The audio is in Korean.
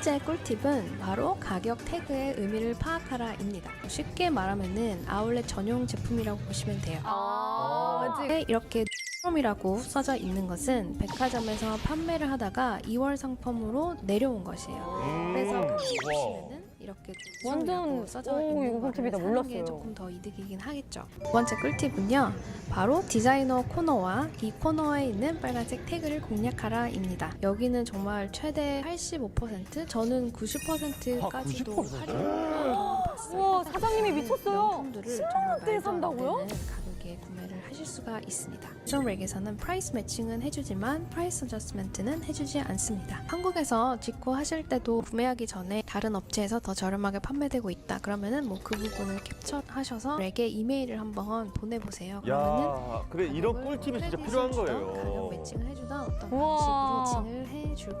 번째 꿀팁은 바로 가격 태그의 의미를 파악하라입니다. 쉽게 말하면은 아울렛 전용 제품이라고 보시면 돼요. 아. 네, 이렇게 이라고 써져 있는 것은 백화점에서 판매를 하다가 2월 상품으로 내려온 것이에요. 그래서 가격 보시면은 이렇게 완전, 써져 오, 있는 이거 꿀팁이다. 사는 게 몰랐어요. 조금 더 이득이긴 하겠죠. 두 번째 꿀팁은요. 바로 디자이너 코너와 이 코너에 있는 빨간색 태그를 공략하라입니다. 여기는 정말 최대 85% 저는 90%까지도 아, 90%? 할인을 봤어요. 우와, 사장님이 미쳤어요. 명품들을 10만 정말 원대에 말도 안 산다고요? 되는 가격에 구매를 하실 수가 있습니다. 션렉에서는 프라이스 매칭은 해주지만 프라이스 어저스멘트는 해주지 않습니다. 한국에서 직구 하실 때도 구매하기 전에 다른 업체에서 더 저렴하게 판매되고 있다. 그러면은 뭐 그 부분을 캡처하셔서 렉에 이메일을 한번 보내보세요. 그러면은 야, 그래 이런 꿀팁이 진짜 필요한 거예요. 가격 매칭을 해주던 어떤. 방식으로 매칭을 해줄 거예요.